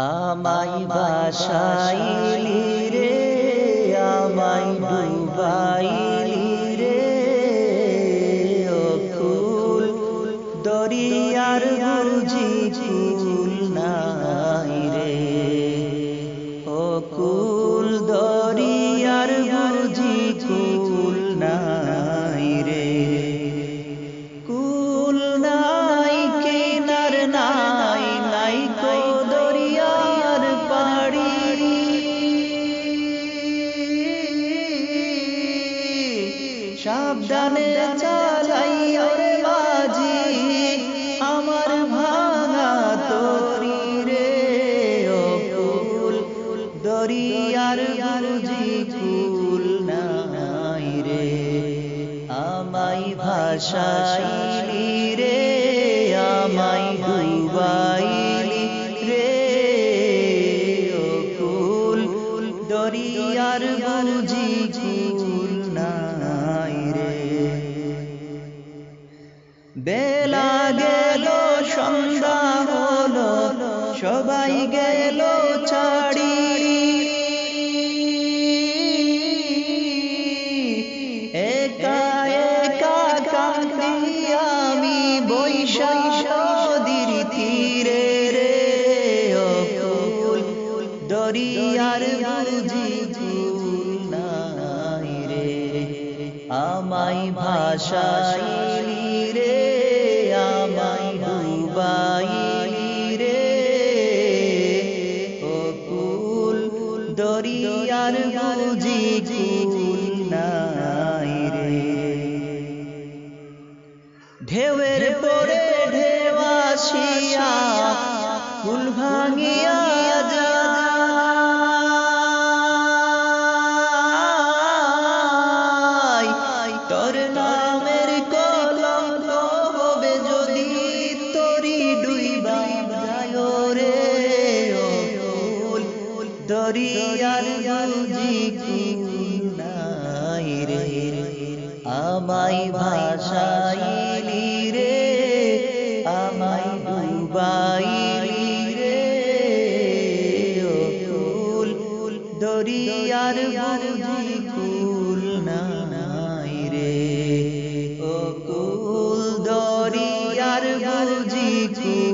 আমাই বাসাইলি রে আমাই ডুবাইলি সাবধানে চালাই ওরে বাজি আমার ভাঙা তো রে কুল দরিয়ার গুরুজি ফুল নাই রে। আমাই ভাষাইলি রে। সবাই গেল ছাড়ি। একা একা কান্দি আমি বৈশাখ নদীর তীরে রে। ফুল দরিয়ার বুঝি নাই রে। আমাই ভাষাইলি রে। দরিয়ার বুঝি নাই রে। ঢেউয়ের পরে ঢেউ আসিয়া ভাঙিয়া দরিয়ার বুঝি নাই রে। আমায় ভাষাইলি রে, আমায় ডুবাইলি রে। ফুল, দরিয়ার বুঝি কুল নাই রে। ও দরিয়ার বুঝি কুল